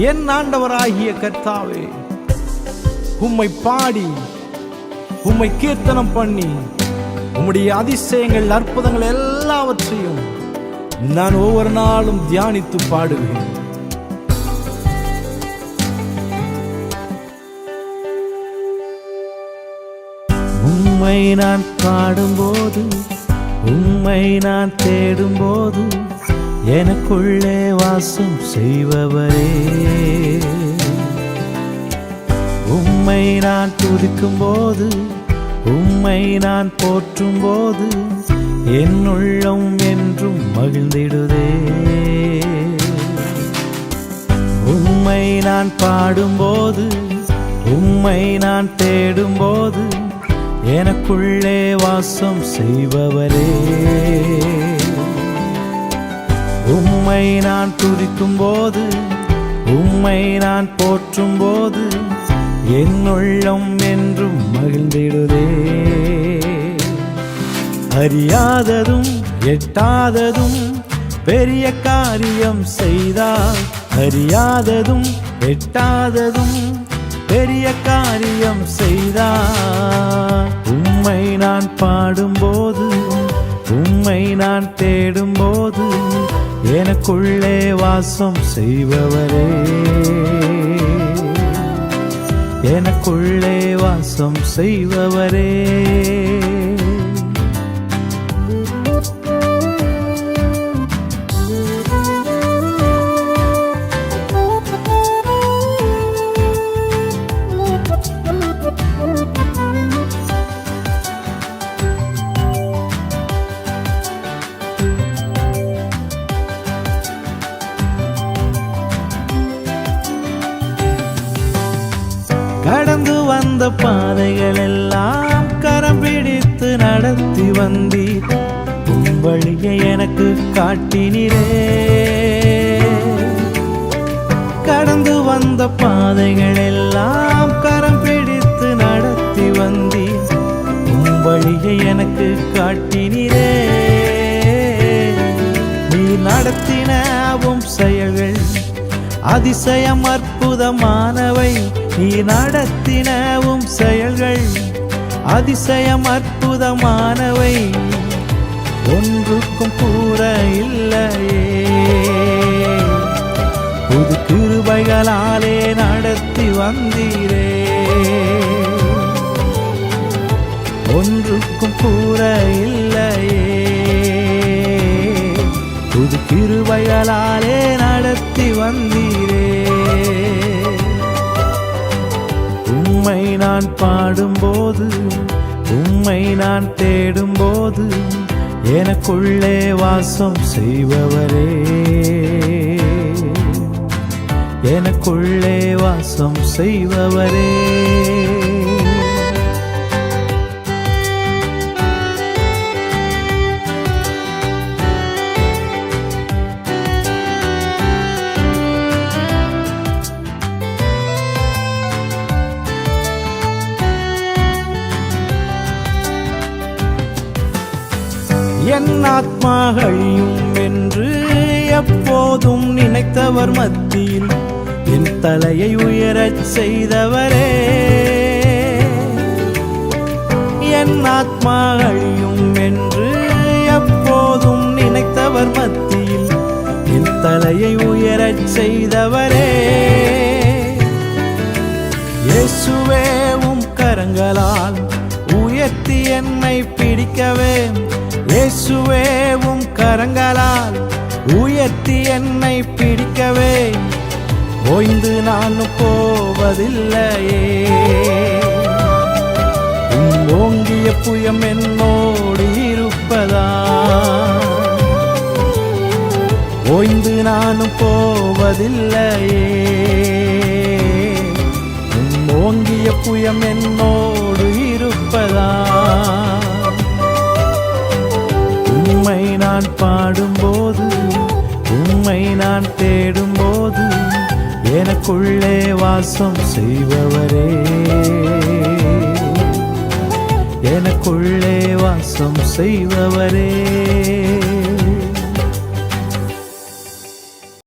என் ஆண்டவராகிய கர்த்தாவே உம்மை பாடி உம்மை கீர்த்தனம் பண்ணி உம்முடைய அதிசயங்கள் அற்புதங்கள் எல்லாவற்றையும் நான் ஒவ்வொரு நாளும் தியானித்து பாடுவேன். உம்மை நான் பாடும்போது உம்மை நான் தேடும்போது எனக்குள்ளே வாசம் செய்பவரே. உம்மை நான் துதிக்கும் போது உம்மை நான் போற்றும் போது என் உள்ளம் என்றும் மகிழ்ந்திடுதே. உம்மை நான் பாடும்போது உம்மை நான் தேடும்போது எனக்குள்ளே வாசம் செய்பவரே. உம்மை நான் துதிக்கும் போது உம்மை நான் போற்றும் போது என் உள்ளம் என்றும் மகிழ்ந்திடுதே. அறியாததும் எட்டாததும் பெரிய காரியம் செய்தால் அறியாததும் எட்டாததும் பெரிய காரியம் செய்தார் உம்மை நான் பாடும்போது உம்மை நான் தேடும் எனக்குள்ளே வாசம் செய்பவரே. எனக்குள்ளே வாசம் செய்பவரே. கடந்து வந்த பாதைகள் எல்லாம் கரம் பிடித்து நடத்தி வந்தீர். வழியை எனக்கு காட்டினீரே. கடந்து வந்த பாதைகள் எல்லாம் கரம் பிடித்து நடத்தி வந்தீர். வழியை எனக்கு காட்டினீரே. நீ நடத்தினவும் செயல்கள் அதிசயம் அற்புதமானவை நீ நடத்தினவும் செயல்கள் அதிசயம் அற்புதமானவை. ஒன்றுக்கும் கூற இல்லையே. புது கிருபைகளாலே நடத்தி வந்தீரே. ஒன்றுக்கும் கூற இல்லையே. புது கிருபைகளாலே நடத்தி வந்த நான் பாடும்போது உம்மை நான் தேடும்போது எனக்குள்ளே வாசம் செய்பவரே. எனக்குள்ளே வாசம் செய்பவரே. என் ஆத்மா அழியும் என்று எப்போதும் நினைத்தவர் மத்தியில் என் தலையை உயரச் செய்தவரே. என் ஆத்மா அழியும் என்று எப்போதும் நினைத்தவர் மத்தியில் என் தலையை உயரச் செய்தவரே. இயேசுவே உம் கரங்களால் உயர்த்தி என்னை பிடிக்கவே இயேசுவே உம் கரங்களால் உயர்த்தி என்னை பிடிக்கவே. ஓய்ந்து நான் போவதில்லையே. ஓங்கிய புயம் என்னோடு இருப்பதா? ஓய்ந்து நானும் போவதில்லையே. ஓங்கிய புயம் என்னோடு இருப்பதா? நான் பாடும்போது உம்மை நான் தேடும்போது எனக்குள்ளே வாசம் செய்பவரே. எனக்குள்ளே வாசம் செய்வ